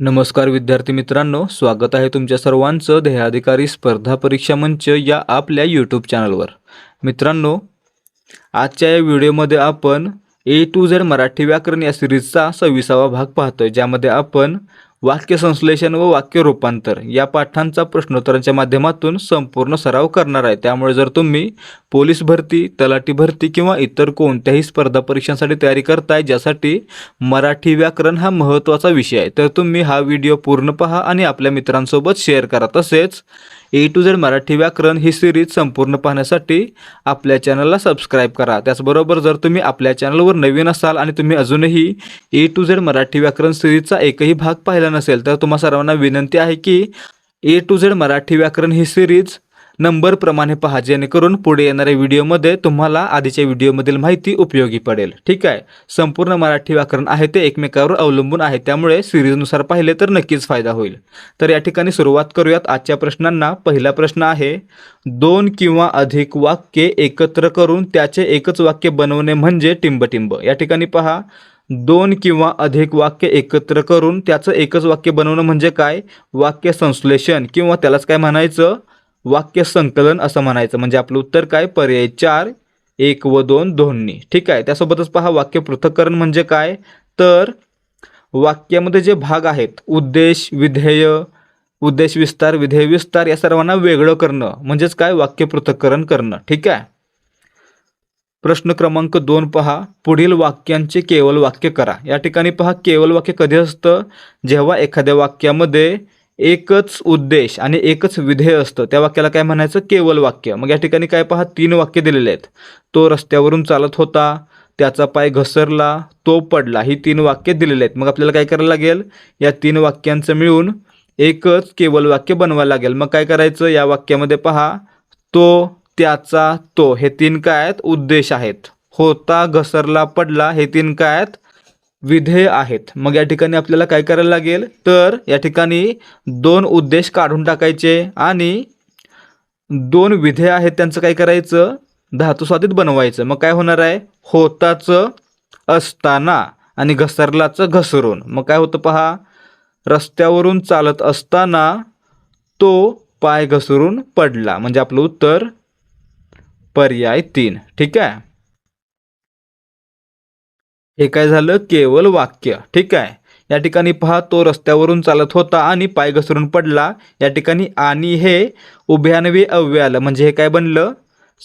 नमस्कार विद्यार्थी मित्रांनो स्वागत आहे तुमच्या सर्वांचं ध्येयाधिकारी स्पर्धा परीक्षा मंच या आपल्या यूट्यूब चॅनलवर मित्रांनो आजच्या या व्हिडिओमध्ये आपण ए टू झेड मराठी व्याकरण या सिरीजचा सव्वीसावा भाग पाहतोय ज्यामध्ये आपण वाक्यसंश्लेषण व वाक्य रूपांतर या पाठांचा प्रश्नोत्तरांच्या माध्यमातून संपूर्ण सराव करणार आहे. त्यामुळे जर तुम्ही पोलीस भरती तलाठी भरती किंवा इतर कोणत्याही स्पर्धा परीक्षांसाठी तयारी करताय ज्यासाठी मराठी व्याकरण हा महत्त्वाचा विषय आहे तर तुम्ही हा व्हिडिओ पूर्ण पहा आणि आपल्या मित्रांसोबत शेअर करा. तसेच ए टू झेड मराठी व्याकरण ही सिरीज संपूर्ण पाहण्यासाठी आपल्या चॅनलला सबस्क्राईब करा. त्याचबरोबर जर तुम्ही आपल्या चॅनलवर नवीन असाल आणि तुम्ही अजूनही ए टू झेड मराठी व्याकरण सिरीजचा एकही भाग पाहिला नसेल तर तुम्हा सर्वांना विनंती आहे की ए टू झेड मराठी व्याकरण ही सिरीज नंबरप्रमाणे पहा जेणेकरून पुढे येणाऱ्या व्हिडिओमध्ये तुम्हाला आधीच्या व्हिडिओमधील माहिती उपयोगी पडेल. ठीक आहे? संपूर्ण मराठी व्याकरण आहे ते एकमेकावर अवलंबून आहे त्यामुळे सिरीजनुसार पाहिले तर नक्कीच फायदा होईल. तर या ठिकाणी सुरुवात करूयात. आजच्या प्रश्नांना पहिला प्रश्न आहे दोन किंवा अधिक वाक्ये एकत्र करून त्याचे एकच वाक्य बनवणे म्हणजे टिंबटिंब. या ठिकाणी पहा दोन किंवा अधिक वाक्य एकत्र करून त्याचं एकच वाक्य बनवणं म्हणजे काय? वाक्य संश्लेषण किंवा त्यालाच काय म्हणायचं? वाक्य संकलन असं म्हणायचं. म्हणजे आपलं उत्तर काय? पर्याय चार एक व दोन दोन्ही. ठीक आहे? त्यासोबतच पहा वाक्य पृथक्करण म्हणजे काय? तर वाक्यामध्ये जे भाग आहेत उद्देश विधेय उद्देश विस्तार विधेय विस्तार या सर्वांना वेगळं करणं. म्हणजेच काय? वाक्य पृथक्करण करणं. ठीक आहे? प्रश्न क्रमांक दोन पहा. पुढील वाक्यांचे केवल वाक्य करा. या ठिकाणी पहा केवल वाक्य कधी असतं? जेव्हा एखाद्या वाक्यामध्ये एकच उद्देश आणि एकच विधेय असतं. त्या वाक्याला काय म्हणायचं? केवळ वाक्य. मग या ठिकाणी काय पहा? तीन वाक्य दिलेले आहेत. तो रस्त्यावरून चालत होता त्याचा पाय घसरला तो पडला. ही तीन वाक्य दिलेली आहेत. मग आपल्याला काय करायला लागेल? या तीन वाक्यांचं मिळून एकच केवळ वाक्य बनवायला लागेल. मग काय करायचं? या वाक्यामध्ये पहा तो त्याचा तो. हे तीन काय आहेत? उद्देश आहेत. होता घसरला पडला. हे तीन काय आहेत? विधेय आहेत. मग या ठिकाणी आपल्याला काय करायला लागेल? तर या ठिकाणी दोन उद्देश काढून टाकायचे आणि दोन विधेय आहेत त्यांचं काय करायचं? धातुस्वादित बनवायचं. मग काय होणार आहे? होताचं असताना आणि घसरलाचं घसरून. मग काय होतं पहा? रस्त्यावरून चालत असताना तो पाय घसरून पडला. म्हणजे आपलं उत्तर पर्याय तीन. ठीक आहे? हे काय झालं? केवळ वाक्य. ठीक आहे? या ठिकाणी पहा तो रस्त्यावरून चालत होता आणि पाय घसरून पडला. या ठिकाणी आणि हे उभ्यानवे अव्य आलं. म्हणजे हे काय बनलं?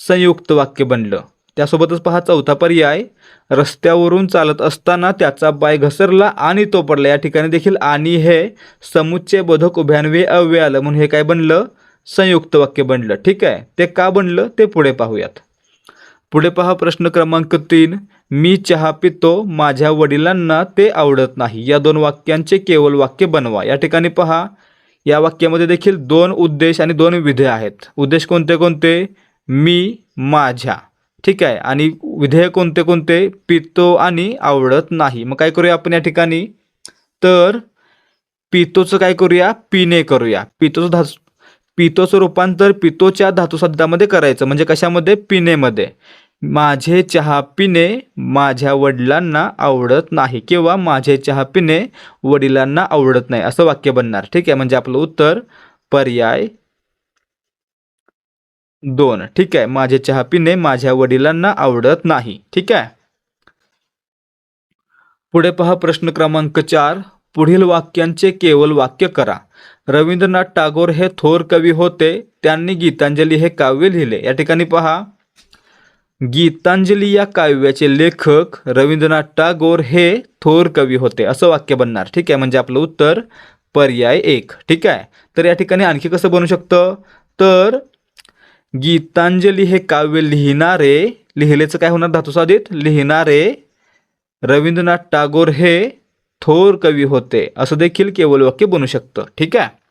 संयुक्त वाक्य बनलं. त्यासोबतच पहा चौथा पर्याय. रस्त्यावरून चालत असताना त्याचा पाय घसरला आणि तो पडला. या ठिकाणी देखील आणि हे समुच्चय बोधक उभ्यानवे अव्य आलं. म्हणून हे काय बनलं? संयुक्त वाक्य बनलं. ठीक आहे? ते का बनलं? ते पुढे पाहूयात. पुढे पहा प्रश्न क्रमांक तीन. मी चहा पितो माझ्या वडिलांना ते आवडत नाही. या दोन वाक्यांचे केवळ वाक्य बनवा. या ठिकाणी पहा या वाक्यामध्ये देखील दोन उद्देश आणि दोन विधेय आहेत. उद्देश कोणते कोणते? मी माझ्या. ठीक आहे? आणि विधेय कोणते कोणते? पितो आणि आवडत नाही. मग काय करूया आपण या ठिकाणी? तर पितोचं काय करूया? पिणे करूया. पितोचं धातू पितोचं रूपांतर पितोच्या धातुशब्दामध्ये करायचं. म्हणजे कशामध्ये? पिणेमध्ये. माझे चहा पिणे माझ्या वडिलांना आवडत नाही किंवा माझे चहा पिणे वडिलांना आवडत नाही. असं वाक्य बनणार. ठीक आहे? म्हणजे आपलं उत्तर पर्याय दोन. ठीक आहे? माझे चहा पिणे माझ्या वडिलांना आवडत नाही. ठीक आहे? पुढे पहा प्रश्न क्रमांक चार. पुढील वाक्यांचे केवळ वाक्य करा. रवींद्रनाथ टागोर हे थोर कवी होते. त्यांनी गीतांजली हे काव्य लिहिले. या ठिकाणी पहा. गीतांजली या काव्याचे लेखक रवींद्रनाथ टागोर हे थोर कवी होते. असं वाक्य बनणार. ठीक आहे? म्हणजे आपलं उत्तर पर्याय एक. ठीक आहे? तर या ठिकाणी आणखी कसं बनू शकतं? तर गीतांजली हे काव्य लिहिणारे लिहिलेचं काय होणार धातुसाधित लिहिणारे रवींद्रनाथ टागोर हे थोर कवी होते. असं देखील केवळ वाक्य बनू शकतं. ठीक आहे?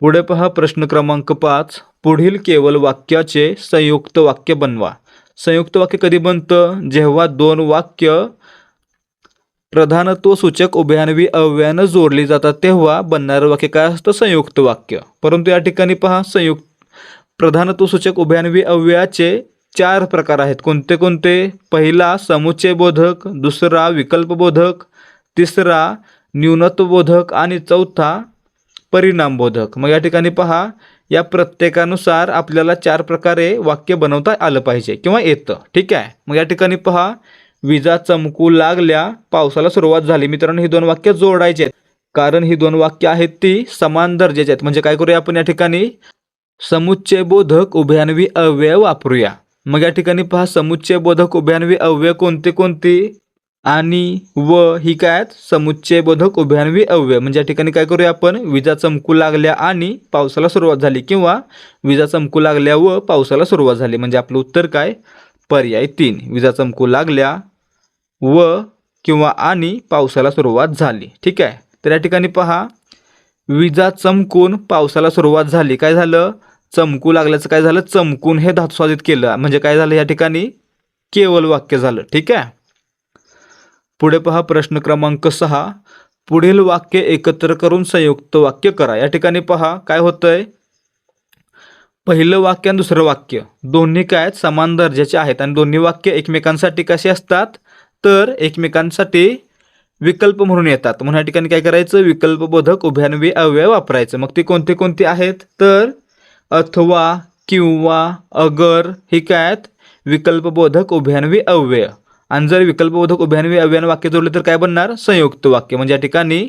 पुढे पहा प्रश्न क्रमांक पाच. पुढील केवळ वाक्याचे संयुक्त वाक्य बनवा. संयुक्त वाक्य कधी बनतं? जेव्हा दोन वाक्य प्रधानत्व सूचक उभ्यानवी अव्यानं जोडली जातात तेव्हा बनणारं वाक्य काय असतं? संयुक्त वाक्य. परंतु या ठिकाणी पहा संयुक्त प्रधानत्व सूचक उभ्यानवी अव्ययाचे चार प्रकार आहेत. कोणते कोणते? पहिला समुच्चय बोधक दुसरा विकल्पबोधक तिसरा न्यूनत्वबोधक आणि चौथा परिणामबोधक. मग या ठिकाणी पहा या प्रत्येकानुसार आपल्याला चार प्रकारे वाक्य बनवता आलं पाहिजे किंवा येतं. ठीक आहे? मग या ठिकाणी पहा विजा चमकू लागल्या पावसाला सुरुवात झाली. मित्रांनो ही दोन वाक्य जोडायची आहेत कारण ही दोन वाक्य आहेत ती समान दर्जाची आहेत. म्हणजे काय करूया आपण या ठिकाणी? समुच्चय बोधक उभ्यान्वी अव्यय वापरूया. मग या ठिकाणी पहा समुच्चय बोधक उभ्यान्वी अव्यय कोणते कोणती? आणि व ही काय आहेत? समुच्चय बोधक उभयान्वी अव्यय. म्हणजे या ठिकाणी काय करूया आपण? विजा चमकू लागल्या आणि पावसाला सुरुवात झाली किंवा विजा चमकू लागल्या व पावसाला सुरुवात झाली. म्हणजे आपलं उत्तर काय? पर्याय तीन. विजा चमकू लागल्या व किंवा आणि पावसाला सुरुवात झाली. ठीक आहे? तर या ठिकाणी पहा. विजा चमकून पावसाला सुरुवात झाली. काय झालं? चमकू लागल्याचं काय झालं? चमकून हे धातू केलं. म्हणजे काय झालं या ठिकाणी? केवळ वाक्य झालं. ठीक आहे? पुढे पहा प्रश्न क्रमांक सहा. पुढील वाक्य एकत्र करून संयुक्त वाक्य करा. या ठिकाणी पहा काय होतंय? पहिलं वाक्य आणि दुसरं वाक्य. दोन्ही काय आहेत? समान दर्जाचे आहेत. आणि दोन्ही वाक्य एकमेकांसाठी कसे असतात? तर एकमेकांसाठी विकल्प म्हणून येतात. म्हणून या ठिकाणी काय करायचं? विकल्पबोधक उभ्यान्वी अव्यय वापरायचं. मग ते कोणते कोणते आहेत? तर अथवा किंवा अगर ही काय आहेत? विकल्पबोधक उभ्यान्वी अव्यय. आणि जर विकल्पबोधक उभयान्वी अव्ययान वाक्य जोडले तर काय बनणार? संयुक्त वाक्य. म्हणजे या ठिकाणी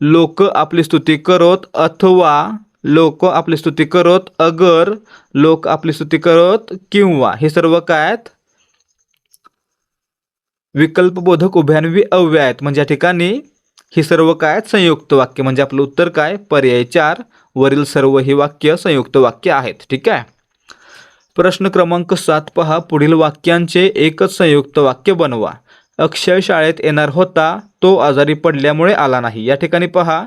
लोक आपली स्तुती करत अथवा लोक आपली स्तुती करत अगर लोक आपली स्तुती करत किंवा. हे सर्व काय आहेत? विकल्पबोधक उभयान्वी अव्यय आहेत. म्हणजे या ठिकाणी ही सर्व काय आहेत? संयुक्त वाक्य. म्हणजे आपलं उत्तर काय? पर्याय चार. वरील सर्व ही वाक्य संयुक्त वाक्य आहेत. ठीक आहे? प्रश्न क्रमांक सात पहा. पुढील वाक्यांचे एकच संयुक्त वाक्य बनवा. अक्षय शाळेत येणार होता. तो आजारी पडल्यामुळे आला नाही. या ठिकाणी पहा.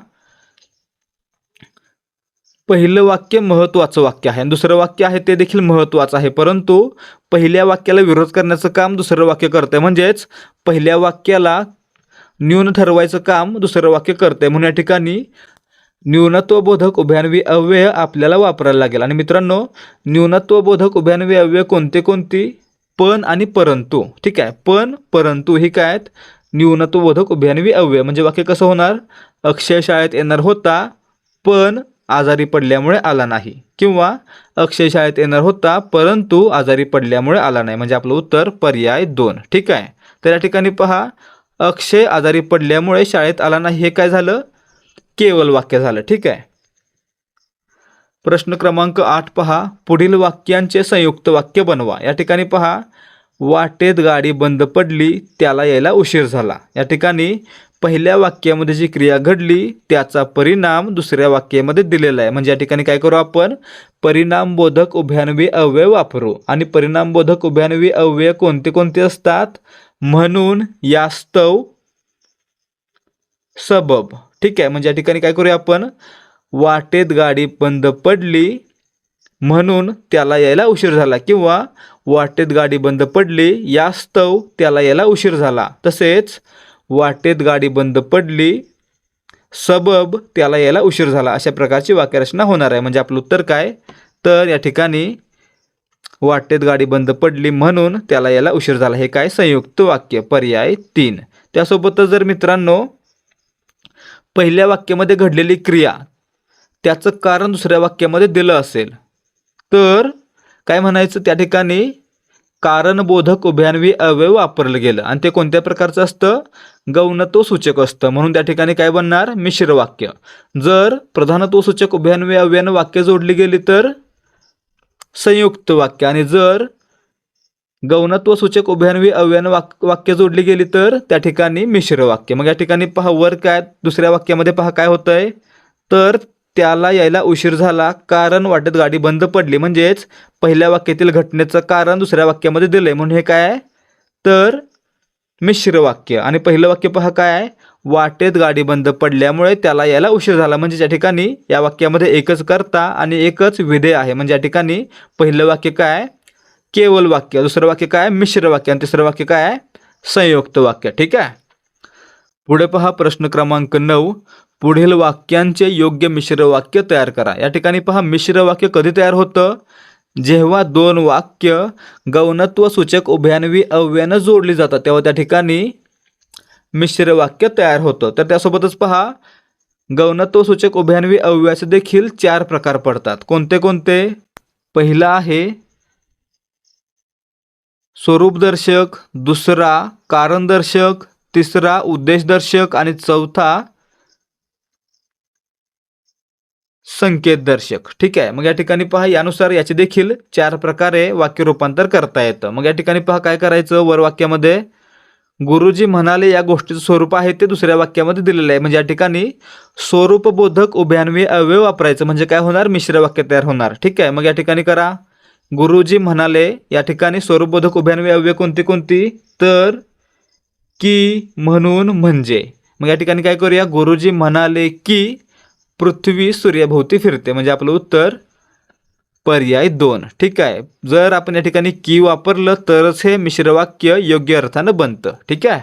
पहिलं वाक्य महत्त्वाचं वाक्य आहे. आणि दुसरं वाक्य आहे ते देखील महत्त्वाचं आहे. परंतु पहिल्या वाक्याला विरोध करण्याचं काम दुसरं वाक्य करतंय म्हणजेच पहिल्या वाक्याला न्यून ठरवायचं काम दुसरं वाक्य करते. म्हणून या ठिकाणी न्यूनत्वबोधक उभ्यान्वी अव्यय आपल्याला वापरायला लागेल. आणि मित्रांनो न्यूनत्वबोधक उभ्यान्वी अव्यय कोणते कोणती? पण आणि परंतु. ठीक आहे? पण परंतु ही काय आहेत? न्यूनत्वबोधक उभ्यान्वी अव्यय. म्हणजे वाक्य कसं होणार? अक्षय शाळेत येणार होता पण आजारी पडल्यामुळे आला नाही. किंवा अक्षय शाळेत येणार होता परंतु आजारी पडल्यामुळे आला नाही. म्हणजे आपलं उत्तर पर्याय दोन. ठीक आहे? तर या ठिकाणी पहा अक्षय आजारी पडल्यामुळे शाळेत आला नाही. हे काय झालं? केवल वाक्य झालं. ठीक आहे? प्रश्न क्रमांक आठ पहा. पुढील वाक्यांचे संयुक्त वाक्य बनवा. या ठिकाणी पहा. वाटेत गाडी बंद पडली त्याला यायला उशीर झाला. या ठिकाणी पहिल्या वाक्यामध्ये जी क्रिया घडली त्याचा परिणाम दुसऱ्या वाक्यामध्ये दिलेला आहे. म्हणजे या ठिकाणी काय करू आपण? परिणामबोधक उभ्यान्वी अव्यय वापरू. आणि परिणामबोधक उभ्यान्वी अव्यय कोणते कोणते असतात? म्हणून यास्तव सबब. ठीक आहे म्हणजे या ठिकाणी काय करूया आपण? वाटेत गाडी बंद पडली म्हणून त्याला यायला उशीर झाला. किंवा वाटेत गाडी बंद पडली यास्तव त्याला यायला उशीर झाला. तसेच वाटेत गाडी बंद पडली सबब त्याला यायला उशीर झाला. अशा प्रकारची वाक्यरचना होणार आहे. म्हणजे आपलं उत्तर काय? तर या ठिकाणी वाटेत गाडी बंद पडली म्हणून त्याला यायला उशीर झाला. हे काय? संयुक्त वाक्य. पर्याय तीन. त्यासोबतच जर मित्रांनो पहिल्या वाक्यामध्ये घडलेली क्रिया त्याचं कारण दुसऱ्या वाक्यामध्ये दिलं असेल. तर काय म्हणायचं? त्या ठिकाणी कारणबोधक उभ्यान्वी अवयव वापरलं गेलं. आणि ते कोणत्या प्रकारचं असतं? गौणत्व सूचक असतं. म्हणून त्या ठिकाणी काय बनणार? मिश्र वाक्य. जर प्रधानत्व सूचक उभ्यान्वी अव्ययानं वाक्य जोडली गेली तर संयुक्त वाक्य. आणि जर गौणत्व सूचक उभ्यान्वी अव्यान वाक वाक्य जोडली गेली तर त्या ठिकाणी मिश्र वाक्य. मग या ठिकाणी पहा वर काय दुसऱ्या वाक्यामध्ये पहा काय होतंय? तर त्याला यायला उशीर झाला कारण वाटेत गाडी बंद पडली. म्हणजेच पहिल्या वाक्यातील घटनेचं कारण दुसऱ्या वाक्यामध्ये दिलंय. म्हणून हे काय? आहे तर मिश्र वाक्य. आणि पहिलं वाक्य पहा काय? आहे वाटेत गाडी बंद पडल्यामुळे त्याला यायला उशीर झाला. म्हणजे या ठिकाणी या वाक्यामध्ये एकच करता आणि एकच विधेय आहे. म्हणजे या ठिकाणी पहिलं वाक्य काय? केवल वाक्य. दुसरं वाक्य काय? मिश्र वाक्य. आणि तिसरं वाक्य काय? आहे संयुक्त वाक्य. ठीक आहे? पुढे पहा प्रश्न क्रमांक नऊ. पुढील वाक्यांचे योग्य मिश्र वाक्य तयार करा. या ठिकाणी पहा मिश्र वाक्य कधी तयार होतं? जेव्हा दोन वाक्य गौणत्व सूचक उभ्यानवी अव्यानं जोडली जातात तेव्हा त्या ठिकाणी मिश्र वाक्य तयार होतं. तर त्यासोबतच पहा गौणत्व सूचक उभयान्वी अव्याचे देखील चार प्रकार पडतात. कोणते कोणते? पहिला आहे स्वरूपदर्शक दुसरा कारणदर्शक तिसरा उद्देशदर्शक आणि चौथा संकेतदर्शक. ठीक आहे? मग या ठिकाणी पहा यानुसार याचे देखील चार प्रकारे वाक्य रूपांतर करता येतं. मग या ठिकाणी पहा काय करायचं? वर वाक्यामध्ये गुरुजी म्हणाले या गोष्टीचं स्वरूप आहे ते दुसऱ्या वाक्यामध्ये दिलेलं आहे. म्हणजे या ठिकाणी स्वरूपबोधक उभयान्वी अव्यय वापरायचं. म्हणजे काय होणार? मिश्र वाक्य तयार होणार. ठीक आहे? मग या ठिकाणी करा. गुरुजी म्हणाले या ठिकाणी स्वरूपबोधक उभ्यान्वय अव्यय कोणती कोणती? तर की म्हणून म्हणजे. मग या ठिकाणी काय करूया? गुरुजी म्हणाले की पृथ्वी सूर्याभोवती फिरते. म्हणजे आपलं उत्तर पर्याय दोन. ठीक आहे. जर आपण या ठिकाणी की वापरलं तरच हे मिश्र वाक्य योग्य अर्थानं बनतं. ठीक आहे?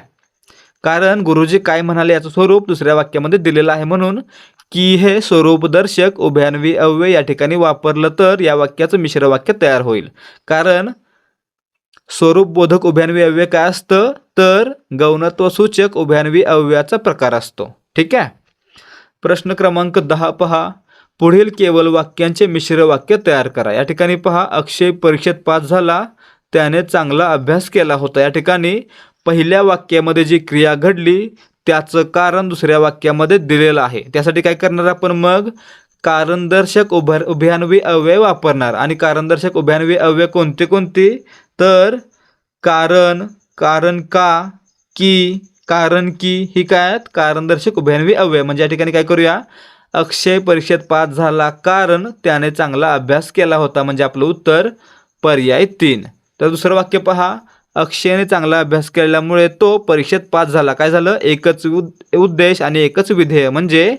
कारण गुरुजी काय म्हणाले याचं स्वरूप दुसऱ्या वाक्यामध्ये दिलेलं आहे म्हणून की हे स्वरूपदर्शक उभ्यान्वी अव्यय या ठिकाणी वापरलं तर या वाक्याचं मिश्र वाक्य तयार होईल. कारण स्वरूपबोधक उभ्यान्वी अव्यय काय असतं? तर गौणत्वसूचक उभ्यान्वी अव्ययाचा प्रकार असतो. ठीक आहे? प्रश्न क्रमांक दहा पहा. पुढील केवळ वाक्यांचे मिश्र वाक्य तयार करा. या ठिकाणी पहा अक्षय परीक्षेत पास झाला. त्याने चांगला अभ्यास केला होता. या ठिकाणी पहिल्या वाक्यामध्ये जी क्रिया घडली त्याचं कारण दुसऱ्या वाक्यामध्ये दिलेलं आहे. त्यासाठी काय करणार आपण मग? कारणदर्शक उभ्या उभ्यान्वी अव्यय वापरणार. आणि कारणदर्शक उभ्यान्वी अव्यय कोणते कोणते? तर कारण कारण का की कारण की ही काय आहेत? कारणदर्शक उभ्यान्वी अव्यय. म्हणजे या ठिकाणी काय करूया? अक्षय परीक्षेत पास झाला कारण त्याने चांगला अभ्यास केला होता. म्हणजे आपलं उत्तर पर्याय तीन. तर दुसरं वाक्य पहा. अक्षयने चांगला अभ्यास केल्यामुळे तो परीक्षेत पास झाला. काय झालं? एकच उद उद्देश आणि एकच विधेय म्हणजे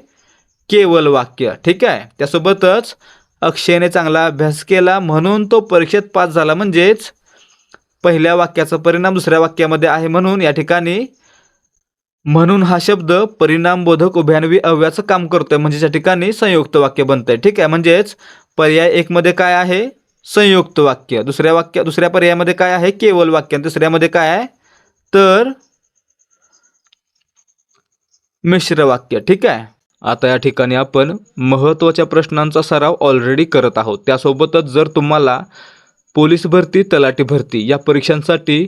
केवल वाक्य. ठीक आहे? त्यासोबतच अक्षयने चांगला अभ्यास केला म्हणून तो परीक्षेत पास झाला. म्हणजेच पहिल्या वाक्याचा परिणाम दुसऱ्या वाक्यामध्ये आहे म्हणून या ठिकाणी म्हणून हा शब्द परिणामबोधक उभ्यानवी अव्याचं काम करतोय. म्हणजे या ठिकाणी संयुक्त वाक्य बनतंय. ठीक आहे? म्हणजेच पर्याय एकमध्ये काय आहे? संयुक्त वाक्य. दुसऱ्या वाक्य दुसऱ्या पर्यायामध्ये काय आहे? केवळ वाक्य. आणि तिसऱ्यामध्ये काय आहे? तर मिश्र वाक्य. ठीक आहे? आता या ठिकाणी आपण महत्त्वाच्या प्रश्नांचा सराव ऑलरेडी करत आहोत. त्यासोबतच जर तुम्हाला पोलीस भरती तलाठी भरती या परीक्षांसाठी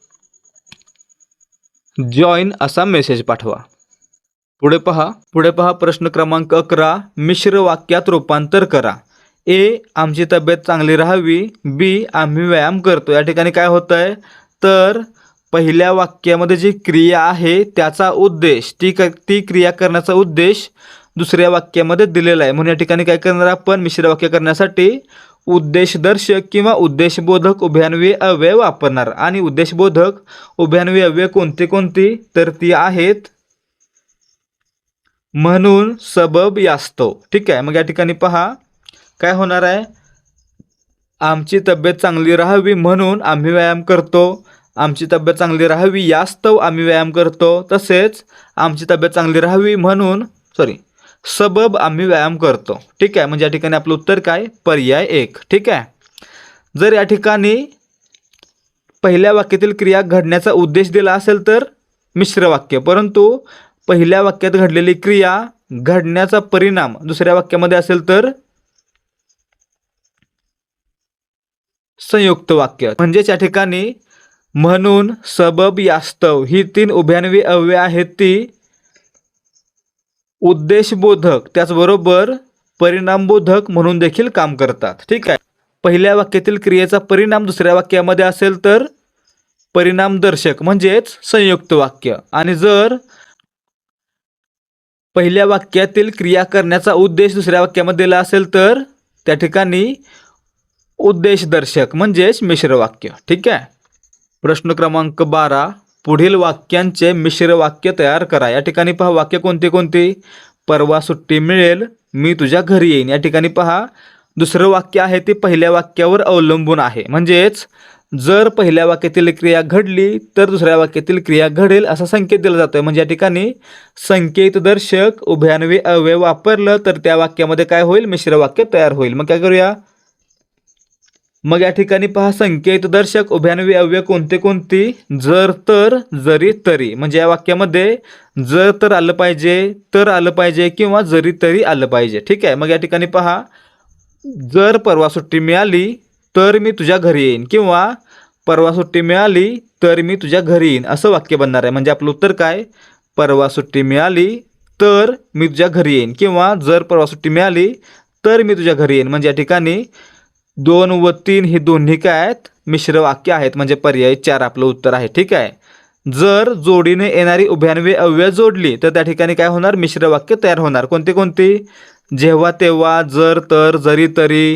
जॉईन असा मेसेज पाठवा. पुढे पहा. पुढे पहा प्रश्न क्रमांक अकरा. मिश्र वाक्यात रूपांतर करा. ए आमची तब्येत चांगली राहावी. बी आम्ही व्यायाम करतो. या ठिकाणी काय होतं आहे तर पहिल्या वाक्यामध्ये जी क्रिया आहे त्याचा उद्देश ती क ती क्रिया करण्याचा उद्देश दुसऱ्या वाक्यामध्ये दिलेला आहे. म्हणून या ठिकाणी काय करणार आपण? मिश्र वाक्य करण्यासाठी उद्देशदर्शक किंवा उद्देशबोधक उभ्यान्वयी अव्यय वापरणार. आणि उद्देशबोधक उभ्यान्वयी अव्यय कोणती कोणती? तर ती आहेत म्हणून सबब यास्तव ठीक आहे मग या ठिकाणी पहा काय होणार आहे? आमची तब्येत चांगली राहावी म्हणून आम्ही व्यायाम करतो. आमची तब्येत चांगली राहावी यास्तव आम्ही व्यायाम करतो. तसेच आमची तब्येत चांगली राहावी म्हणून सॉरी सबब आम्ही व्यायाम करतो. ठीक आहे? म्हणजे या ठिकाणी आपलं उत्तर काय? पर्याय एक. ठीक आहे? जर या ठिकाणी पहिल्या वाक्यातील क्रिया घडण्याचा उद्देश दिला असेल तर मिश्र वाक्य. परंतु पहिल्या वाक्यात घडलेली क्रिया घडण्याचा परिणाम दुसऱ्या वाक्यामध्ये असेल तर संयुक्त वाक्य. म्हणजेच या ठिकाणी म्हणून सबब यास्तव ही तीन उभ्यान्वी अव्यय आहेत ती उद्देशबोधक त्याचबरोबर परिणामबोधक म्हणून देखील काम करतात. ठीक आहे? पहिल्या वाक्यातील क्रियेचा परिणाम दुसऱ्या वाक्यामध्ये असेल तर परिणामदर्शक म्हणजेच संयुक्त वाक्य. आणि जर पहिल्या वाक्यातील क्रिया करण्याचा उद्देश दुसऱ्या वाक्यामध्ये दिला असेल तर त्या ठिकाणी उद्देशदर्शक म्हणजेच मिश्र वाक्य. ठीक आहे? प्रश्न क्रमांक बारा. पुढील वाक्यांचे मिश्र वाक्य तयार करा. या ठिकाणी पहा वाक्य कोणते कोणते? परवा सुट्टी मिळेल मी तुझ्या घरी येईन. या ठिकाणी पहा दुसरं वाक्य आहे ते पहिल्या वाक्यावर अवलंबून आहे. म्हणजेच जर पहिल्या वाक्यातील क्रिया घडली तर दुसऱ्या वाक्यातील क्रिया घडेल असा संकेत दिला जातोय. म्हणजे या ठिकाणी संकेतदर्शक उभ्यान्वे अव्यय वापरलं तर त्या वाक्यामध्ये काय होईल? मिश्र वाक्य तयार होईल. मग काय करूया? मग या ठिकाणी पहा संकेतदर्शक उभयान्वी अव्यय कोणते कोणती? जर तर जरी तरी. म्हणजे या वाक्यामध्ये जर तर आलं पाहिजे तर आलं पाहिजे किंवा जरी तरी आलं पाहिजे. ठीक आहे? मग या ठिकाणी पहा जर परवा सुट्टी मिळाली तर मी तुझ्या घरी येईन. किंवा परवा सुट्टी मिळाली तर मी तुझ्या घरी येईन. असं वाक्य बनणार आहे. म्हणजे आपलं उत्तर काय? परवा सुट्टी मिळाली तर मी तुझ्या घरी येईन. किंवा जर परवा सुट्टी मिळाली तर मी तुझ्या घरी येईन. म्हणजे या ठिकाणी दोन व तीन ही दोन्ही काय आहेत? मिश्र वाक्य आहेत. म्हणजे पर्याय चार आपलं उत्तर आहे. ठीक आहे? जर जोडीने येणारी उभ्यानवी अव्यय जोडली तर त्या ठिकाणी काय होणार? मिश्र वाक्य तयार होणार. कोणती कोणती? जेव्हा तेव्हा जर तर जरी तरी.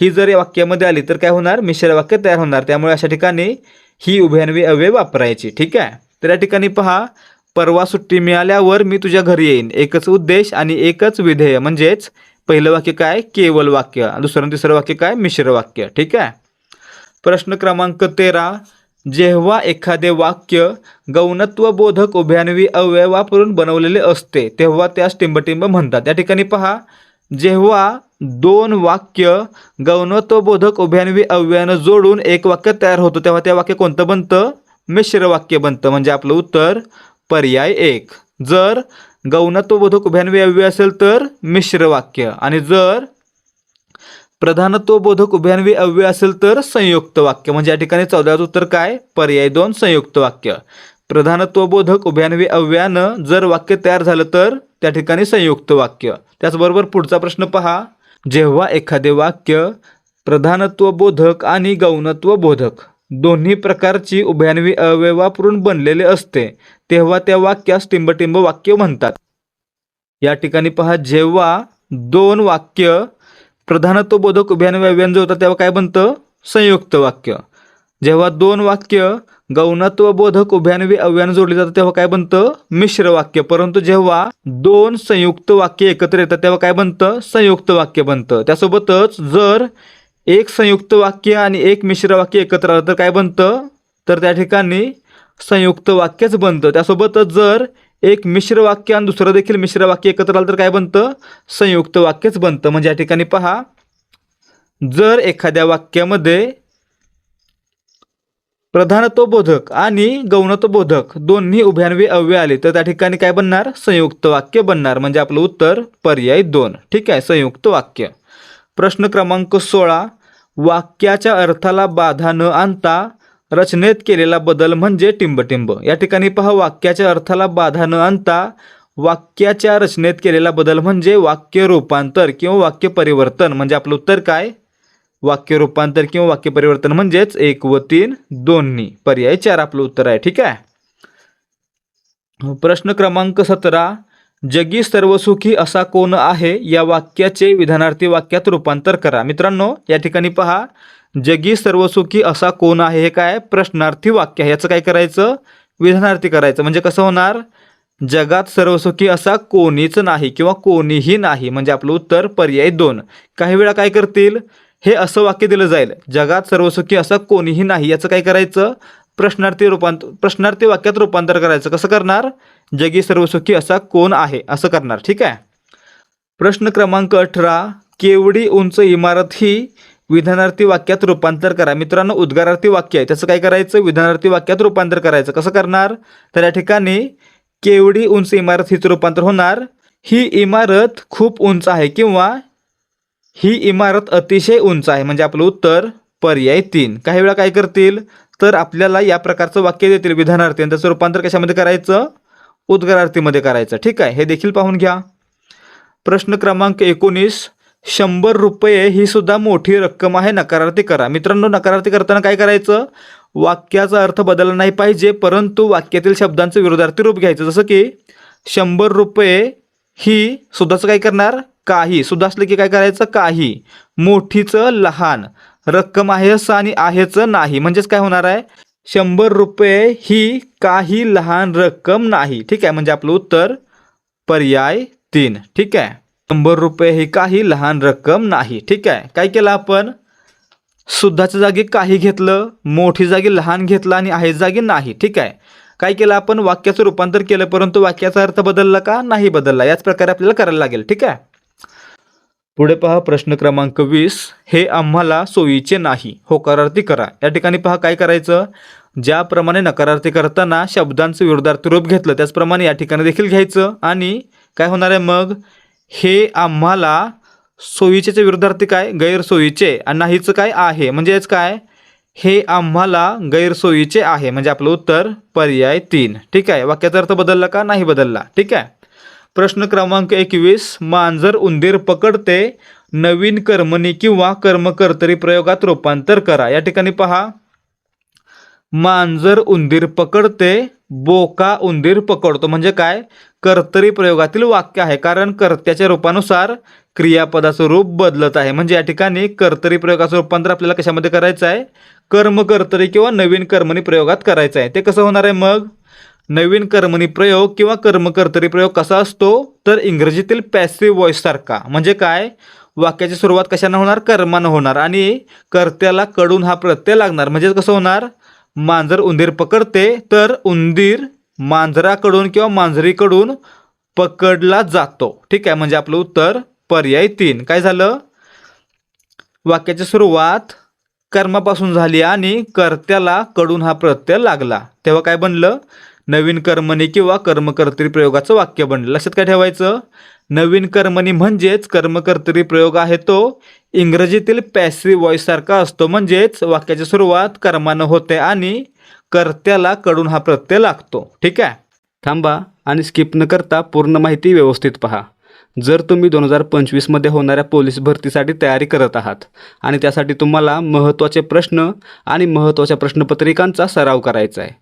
ही जर या वाक्यामध्ये आली तर काय होणार? मिश्र वाक्य तयार होणार. त्यामुळे अशा ठिकाणी ही उभ्यानवी अव्यय वापरायची. ठीक आहे? तर या ठिकाणी पहा परवा सुट्टी मिळाल्यावर मी तुझ्या घरी येईन. एकच उद्देश आणि एकच विधेय. म्हणजेच पहिलं वाक्य काय? केवल वाक्य. दुसरं तिसरं वाक्य काय? मिश्र वाक्य. ठीक आहे? प्रश्न क्रमांक तेरा. जेव्हा एखादे वाक्य गौणत्व बोधक उभयान्वी अव्यय वापरून बनवलेले असते तेव्हा त्यास टिंबटिंब म्हणतात. या ठिकाणी पहा. जेव्हा दोन वाक्य गौणत्व बोधक उभयान्वी अव्ययानं जोडून एक वाक्य तयार होतं तेव्हा ते वाक्य कोणतं बनतं? मिश्र वाक्य बनतं. म्हणजे आपलं उत्तर पर्याय एक. जर गौणत्व बोधक उभयान्वी अव्यय असेल तर मिश्र वाक्य आणि जर प्रधानत्व बोधक उभयान्वी अव्यय असेल तर संयुक्त वाक्य. म्हणजे या ठिकाणी चौदाचं उत्तर काय? पर्याय दोन संयुक्त वाक्य. प्रधानत्व बोधक उभयान्वी जर वाक्य तयार झालं तर त्या ठिकाणी संयुक्त वाक्य. त्याचबरोबर पुढचा प्रश्न पहा. जेव्हा एखादे वाक्य प्रधानत्व बोधक आणि गौणत्व बोधक दोन्ही प्रकारची उभयान्वी अवयव वापरून बनलेले असते. तेव्हा त्या वाक्यास टिंबटिंब वाक्य म्हणतात. या ठिकाणी पहा जेव्हा दोन वाक्य प्रधानत्व बोधक उभयान्वी अव्ययान होतात तेव्हा काय बनतं? संयुक्त वाक्य. जेव्हा दोन वाक्य गौणत्व बोधक उभयान्वी जोडले जोडली जातात तेव्हा काय बनतं? मिश्र वाक्य. परंतु जेव्हा दोन संयुक्त वाक्य एकत्र येतात तेव्हा काय बनतं? संयुक्त वाक्य बनतं. त्यासोबतच जर एक संयुक्त वाक्य आणि एक मिश्र वाक्य एकत्र आलं तर काय बनतं? तर त्या ठिकाणी संयुक्त वाक्यच बनतं. त्यासोबतच जर एक मिश्र वाक्य आणि दुसरं देखील मिश्र वाक्य एकत्र आलं तर काय बनतं? संयुक्त वाक्यच बनतं. म्हणजे या ठिकाणी पहा जर एखाद्या वाक्यामध्ये प्रधानत्व बोधक आणि गौणत्व बोधक दोन्ही उभ्यानवे अव्यय आले तर त्या ठिकाणी काय बनणार? संयुक्त वाक्य बनणार. म्हणजे आपलं उत्तर पर्याय दोन. ठीक आहे? संयुक्त वाक्य. प्रश्न क्रमांक सोळा वाक्याच्या अर्थाला बाधा न आणता रचनेत केलेला बदल म्हणजे टिंबटिंब. या ठिकाणी पहा वाक्याच्या अर्थाला बाधा न आणता वाक्याच्या रचनेत केलेला बदल म्हणजे वाक्य रूपांतर किंवा वाक्य परिवर्तन. म्हणजे आपलं उत्तर काय? वाक्य रूपांतर किंवा वाक्य परिवर्तन म्हणजेच एक व तीन दोन्ही. पर्याय चार आपलं उत्तर आहे ठीक आहे? प्रश्न क्रमांक सतरा जगी सर्वसुखी असा कोण आहे या वाक्याचे विधानार्थी वाक्यात रूपांतर करा. मित्रांनो या ठिकाणी पहा जगी सर्वसुखी असा कोण आहे हे काय? प्रश्नार्थी वाक्य आहे. याचं काय करायचं? विधानार्थी करायचं. म्हणजे कसं होणार? जगात सर्वसुखी असा कोणीच नाही किंवा कोणीही नाही. म्हणजे आपलं उत्तर पर्याय दोन. काही वेळा काय करतील? हे असं वाक्य दिलं जाईल. जगात सर्वसुखी असा कोणीही नाही. याचं काय करायचं? प्रश्नार्थी रूपांतर प्रश्नार्थी वाक्यात रूपांतर करायचं. कसं करणार? जगी सर्वसुखी असा कोण आहे? असं करणार. ठीक आहे? प्रश्न क्रमांक अठरा केवढी उंच इमारत ही विधानार्थी वाक्यात रूपांतर करा. मित्रांनो उद्गारार्थी वाक्य आहे. त्याचं काय करायचं? विधानार्थी वाक्यात रूपांतर करायचं. कसं करणार? तर या ठिकाणी केवढी उंच इमारत हिचं रूपांतर होणार? ही इमारत खूप उंच आहे किंवा ही इमारत अतिशय उंच आहे? म्हणजे आपलं उत्तर पर्याय तीन. काही वेळा काय करतील? तर आपल्याला या प्रकारचं वाक्य देतील विधानार्थी. आणि त्याचं रूपांतर कशामध्ये करायचं? उद्गारार्थीमध्ये करायचं. ठीक आहे? हे देखील पाहून घ्या. प्रश्न क्रमांक एकोणीस शंभर रुपये ही सुद्धा मोठी रक्कम आहे. नकारार्थी करा. मित्रांनो नकारार्थी करताना काय करायचं? वाक्याचा अर्थ बदलला नाही पाहिजे परंतु वाक्यातील शब्दांचं विरोधार्थी रूप घ्यायचं. जसं की शंभर रुपये ही सुद्धाचं काय करणार? काही. सुद्धा असलं की काय करायचं? काही. मोठीचं लहान. रक्कम आहे आणि आहेच नाही. म्हणजेच काय होणार आहे? शंभर रुपये ही काही लहान रक्कम नाही. ठीक आहे? म्हणजे आपलं उत्तर पर्याय तीन. ठीक आहे? शंभर रुपये ही काही लहान रक्कम नाही. ठीक आहे? काय केलं आपण? सुद्धाच्या जागी काही घेतलं मोठी जागी लहान घेतलं आणि आहे जागी नाही. ठीक आहे? काय केलं आपण? वाक्याचं रूपांतर केलं परंतु वाक्याचा अर्थ बदलला का? नाही बदलला. याच प्रकारे आपल्याला करायला लागेल. ठीक आहे? पुढे पहा प्रश्न क्रमांक वीस. हे आम्हाला सोयीचे नाही. होकारार्थी करा. या ठिकाणी पहा काय करायचं? ज्याप्रमाणे नकारार्थी करताना शब्दांचं विरोधार्थी रूप घेतलं त्याचप्रमाणे या ठिकाणी देखील घ्यायचं. आणि काय होणार आहे मग? हे आम्हाला सोयीचेचे विरोधार्थी काय? गैरसोयीचे. आणि नाहीचं काय आहे? म्हणजेच काय? हे आम्हाला गैरसोयीचे आहे. म्हणजे आपलं उत्तर पर्याय तीन. ठीक आहे? वाक्याचा अर्थ बदलला का? नाही बदलला. ठीक आहे? प्रश्न क्रमांक एकवीस मांजर उंदीर पकडते नवीन कर्मणी किंवा कर्मकर्तरी प्रयोगात रूपांतर करा. या ठिकाणी पहा. मांजर उंदीर पकडते बोका उंदीर पकडतो. म्हणजे काय? कर्तरी प्रयोगातील वाक्य आहे. कारण कर्त्याच्या रूपानुसार क्रियापदाचं रूप बदलत आहे. म्हणजे या ठिकाणी कर्तरी प्रयोगाचं रूपांतर आपल्याला कशामध्ये करायचं आहे? कर्मकर्तरी किंवा नवीन कर्मणी प्रयोगात करायचं आहे. ते कसं होणार आहे मग? नवीन कर्मणी प्रयोग किंवा कर्मकर्तरी प्रयोग कसा असतो? तर इंग्रजीतील पॅसिव्ह व्हॉइस सारखा. म्हणजे काय? वाक्याची सुरुवात कशानं होणार? कर्मानं होणार. आणि कर्त्याला कडून हा प्रत्यय लागणार. म्हणजे कसं होणार? मांजर उंदीर पकडते तर उंदीर मांजराकडून किंवा मांजरीकडून पकडला जातो. ठीक आहे? म्हणजे आपलं उत्तर पर्याय तीन. काय झालं? वाक्याची सुरुवात कर्मापासून झाली आणि कर्त्याला कडून हा प्रत्यय लागला. तेव्हा काय बनलं? नवीन कर्मणी किंवा कर्मकर्तरी प्रयोगाचं वाक्य बनलं. लक्षात काय ठेवायचं? नवीन कर्मणी म्हणजेच कर्मकर्तरी प्रयोग आहे तो. इंग्रजीतील पॅसिव्ह व्हॉइस सारखा असतो. म्हणजेच वाक्याची सुरुवात कर्मानं होते आणि कर्त्याला कडून हा प्रत्यय लागतो. ठीक आहे? थांबा आणि स्किप न करता पूर्ण माहिती व्यवस्थित पहा. जर तुम्ही दोन हजार पंचवीसमध्ये होणाऱ्या पोलीस भरतीसाठी तयारी करत आहात आणि त्यासाठी तुम्हाला महत्त्वाचे प्रश्न आणि महत्त्वाच्या प्रश्नपत्रिकांचा सराव करायचा आहे.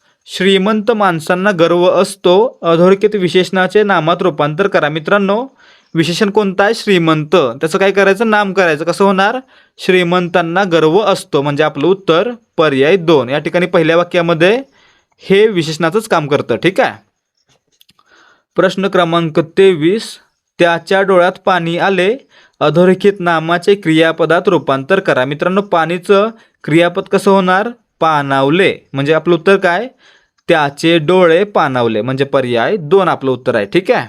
श्रीमंत माणसांना गर्व असतो. अधोरेखित विशेषणाचे नामात रूपांतर करा. मित्रांनो विशेषण कोणतं आहे? श्रीमंत. त्याचं काय करायचं? नाम करायचं. कसं होणार? श्रीमंतांना गर्व असतो. म्हणजे आपलं उत्तर पर्याय दोन. या ठिकाणी पहिल्या वाक्यामध्ये हे विशेषणाचंच काम करतं. ठीक आहे? प्रश्न क्रमांक तेवीस. त्याच्या डोळ्यात पाणी आले. अधोरेखित नामाचे क्रियापदात रूपांतर करा. मित्रांनो पाणीचं क्रियापद कसं होणार? पानावले. म्हणजे आपलं उत्तर काय? त्याचे डोळे पानावले म्हणजे पर्याय दोन आपलं उत्तर आहे. ठीक आहे?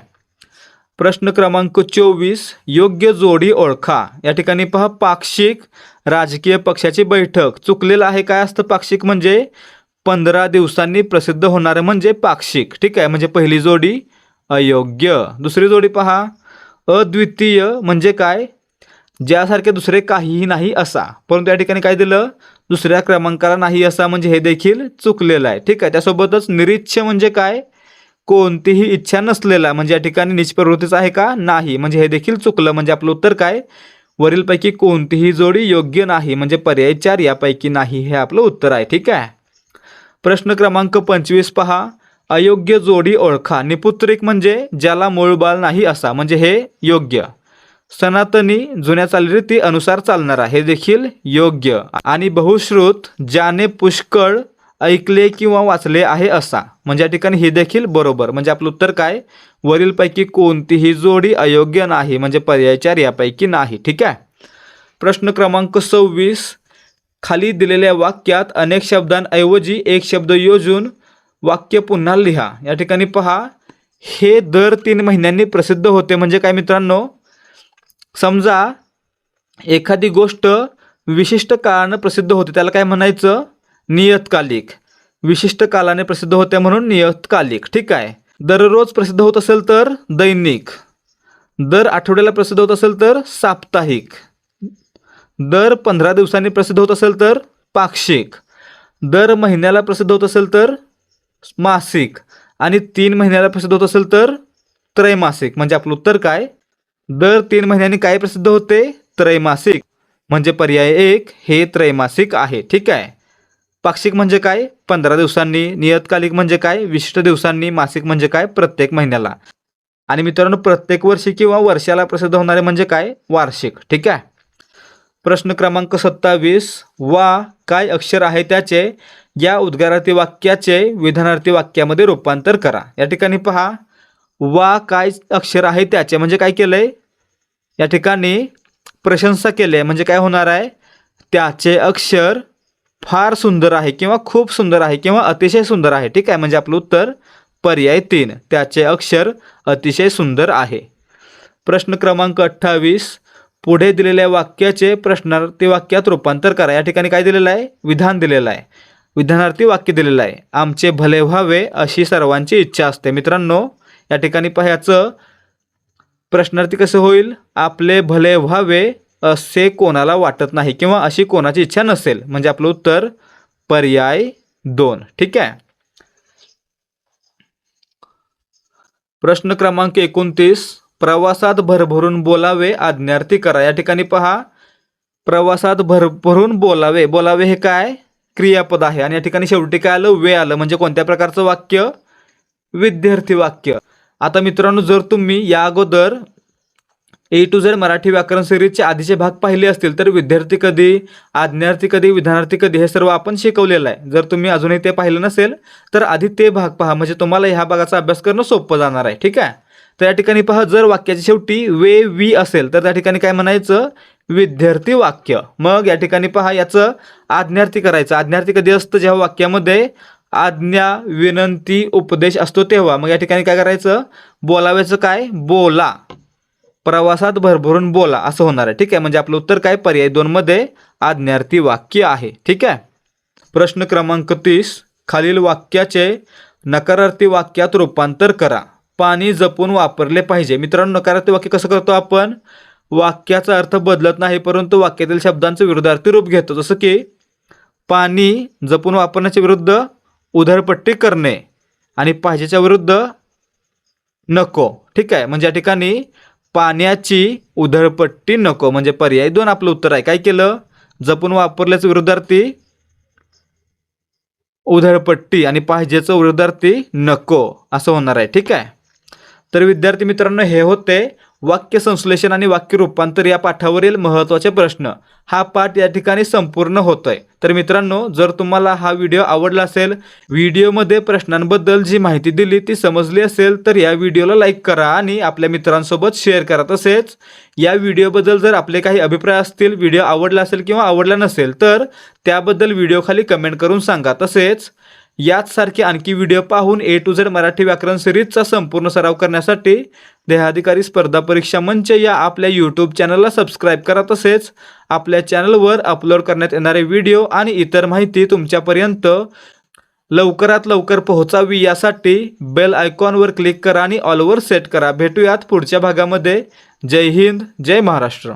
प्रश्न क्रमांक चोवीस योग्य जोडी ओळखा. या ठिकाणी पहा पाक्षिक राजकीय पक्षाची बैठक. चुकलेलं आहे काय असतं पाक्षिक? म्हणजे पंधरा दिवसांनी प्रसिद्ध होणारं म्हणजे पाक्षिक. ठीक आहे? म्हणजे पहिली जोडी अयोग्य. दुसरी जोडी पहा अद्वितीय म्हणजे काय? ज्यासारखे दुसरे काहीही नाही असा. परंतु या ठिकाणी काय दिलं? दुसऱ्या क्रमांकाला नाही असा म्हणजे हे देखील चुकलेलं आहे. ठीक आहे त्यासोबतच निरीच्छ म्हणजे काय? कोणतीही इच्छा नसलेला. म्हणजे या ठिकाणी निष्प्रवृत्तीच आहे का? नाही. म्हणजे हे देखील चुकलं. म्हणजे आपलं उत्तर काय? वरीलपैकी कोणतीही जोडी योग्य नाही. म्हणजे पर्याय चार यापैकी नाही हे आपलं उत्तर आहे. ठीक आहे. प्रश्न क्रमांक पंचवीस पहा. अयोग्य जोडी ओळखा. निपुत्रिक म्हणजे ज्याला मूळबाल नाही असा. म्हणजे हे योग्य. सनातनी जुन्या चालीरीती अनुसार चालणारा हे देखील योग्य. आणि बहुश्रुत ज्याने पुष्कळ ऐकले किंवा वाचले आहे असा. म्हणजे या ठिकाणी हे देखील बरोबर. म्हणजे आपलं उत्तर काय? वरीलपैकी कोणतीही जोडी अयोग्य नाही. म्हणजे पर्यायचार यापैकी नाही. ठीक आहे? प्रश्न क्रमांक सव्वीस. खाली दिलेल्या वाक्यात अनेक शब्दांऐवजी एक शब्द योजून वाक्य पुन्हा लिहा. या ठिकाणी पहा. हे दर तीन महिन्यांनी प्रसिद्ध होते. म्हणजे काय मित्रांनो? समजा एखादी गोष्ट विशिष्ट काळानं प्रसिद्ध होते त्याला काय म्हणायचं? नियतकालिक. विशिष्ट कालाने प्रसिद्ध होते म्हणून नियतकालिक. ठीक आहे. दररोज प्रसिद्ध होत असेल तर दैनिक. दर आठवड्याला प्रसिद्ध होत असेल तर साप्ताहिक. दर पंधरा दिवसांनी प्रसिद्ध होत असेल तर पाक्षिक. दर महिन्याला प्रसिद्ध होत असेल तर मासिक. आणि तीन महिन्याला प्रसिद्ध होत असेल तर त्रैमासिक. म्हणजे आपलं उत्तर काय? दर तीन महिन्यांनी काय प्रसिद्ध होते? त्रैमासिक. म्हणजे पर्याय एक हे त्रैमासिक आहे. ठीक आहे? पाक्षिक म्हणजे काय? पंधरा दिवसांनी. नियतकालिक म्हणजे काय? विशिष्ट दिवसांनी. मासिक म्हणजे काय? प्रत्येक महिन्याला. आणि मित्रांनो प्रत्येक वर्षी किंवा वर्षाला प्रसिद्ध होणारे म्हणजे काय? वार्षिक. ठीक आहे? प्रश्न क्रमांक सत्तावीस. वा काय अक्षर आहे त्याचे? या उद्गारार्थी वाक्याचे विधानार्थी वाक्यामध्ये रूपांतर करा. या ठिकाणी पहा. वा काय अक्षर आहे त्याचे? म्हणजे काय केलंय? या ठिकाणी प्रशंसा केली. आहे म्हणजे काय होणार आहे? त्याचे अक्षर फार सुंदर आहे किंवा खूप सुंदर आहे किंवा अतिशय सुंदर आहे. ठीक आहे? म्हणजे आपलं उत्तर पर्याय तीन. त्याचे अक्षर अतिशय सुंदर आहे. प्रश्न क्रमांक अठ्ठावीस. पुढे दिलेल्या वाक्याचे प्रश्नार्थी वाक्यात रूपांतर करा. या ठिकाणी काय दिलेलं आहे? विधान दिलेलं आहे. विधानार्थी वाक्य दिलेलं आहे. आमचे भले व्हावे अशी सर्वांची इच्छा असते. मित्रांनो या ठिकाणी पाहायचं प्रश्नार्थी कसं होईल? आपले भले व्हावे असे कोणाला वाटत नाही किंवा अशी कोणाची इच्छा नसेल. म्हणजे आपलं उत्तर पर्याय दोन. ठीक आहे? प्रश्न क्रमांक एकोणतीस. प्रवासात भरभरून बोलावे आज्ञार्थी करा. या ठिकाणी पहा. प्रवासात भरभरून बोलावे. बोलावे हे काय? क्रियापद आहे. आणि या ठिकाणी शेवटी काय आलं? वे आलं. म्हणजे कोणत्या प्रकारचं वाक्य? विद्यार्थी वाक्य. आता मित्रांनो जर तुम्ही या अगोदर ए टू झेड मराठी व्याकरण सिरीजचे आधीचे भाग पाहिले असतील तर विद्यार्थी कधी आज्ञार्थी कधी विधानार्थी कधी हे सर्व आपण शिकवलेलं आहे. जर तुम्ही अजूनही ते पाहिलं नसेल तर आधी ते भाग पहा. म्हणजे तुम्हाला ह्या भागाचा अभ्यास करणं सोपं जाणार आहे ठीक आहे? तर या ठिकाणी पहा जर वाक्याच्या शेवटी वे वी असेल तर त्या ठिकाणी काय म्हणायचं? विद्यार्थी वाक्य. मग या ठिकाणी पहा याचं आज्ञार्थी करायचं. आज्ञार्थी कधी असतं? जेव्हा वाक्यामध्ये आज्ञा विनंती उपदेश असतो तेव्हा. मग या ठिकाणी काय करायचं? बोलावायचं काय? बोला. प्रवासात भरभरून बोला. असं होणार आहे. ठीक आहे? म्हणजे आपलं उत्तर काय? पर्याय दोनमध्ये आज्ञार्थी वाक्य आहे. ठीक आहे? प्रश्न क्रमांक तीस. खालील वाक्याचे नकारार्थी वाक्यात रूपांतर करा. पाणी जपून वापरले पाहिजे. मित्रांनो नकारार्थी वाक्य कसं करतो आपण? वाक्याचा अर्थ बदलत नाही परंतु वाक्यातील शब्दांचं विरुद्धार्थी रूप घेतो. जसं की पाणी जपून वापरण्याच्या विरुद्ध उधळपट्टी करणे आणि पाहिजेच्या विरुद्ध नको. ठीक आहे? म्हणजे या ठिकाणी पाण्याची उधळपट्टी नको. म्हणजे पर्याय दोन आपलं उत्तर आहे. काय केलं? जपून वापरल्याचं विरुद्धार्थी उधळपट्टी आणि पाहिजेचं विरुद्धार्थी नको. असं होणार आहे. ठीक आहे? तर विद्यार्थी मित्रांनो हे होते वाक्य संश्लेषण आणि वाक्य रूपांतर या पाठावरील महत्त्वाचे प्रश्न हा पाठ या ठिकाणी संपूर्ण होतोय. तर मित्रांनो जर तुम्हाला हा व्हिडिओ आवडला असेल व्हिडिओमध्ये प्रश्नांबद्दल जी माहिती दिली ती समजली असेल तर या व्हिडिओला लाईक करा आणि आपल्या मित्रांसोबत शेअर करा तसेच या व्हिडिओबद्दल जर आपले काही अभिप्राय असतील व्हिडिओ आवडला असेल किंवा आवडला नसेल तर त्याबद्दल व्हिडिओखाली कमेंट करून सांगा तसेच. याच सारखे आणखी व्हिडिओ पाहून ए टू झेड मराठी व्याकरण सिरीजचा संपूर्ण सराव करण्यासाठी देहाधिकारी स्पर्धा परीक्षा मंच या आपल्या यूट्यूब चॅनलला सबस्क्राईब करा. तसेच आपल्या चॅनलवर अपलोड करण्यात येणारे व्हिडिओ आणि इतर माहिती तुमच्यापर्यंत लवकरात लवकर पोहोचावी यासाठी बेल आयकॉनवर क्लिक करा आणि ऑलवर सेट करा. भेटूयात पुढच्या भागामध्ये. जय हिंद जय महाराष्ट्र.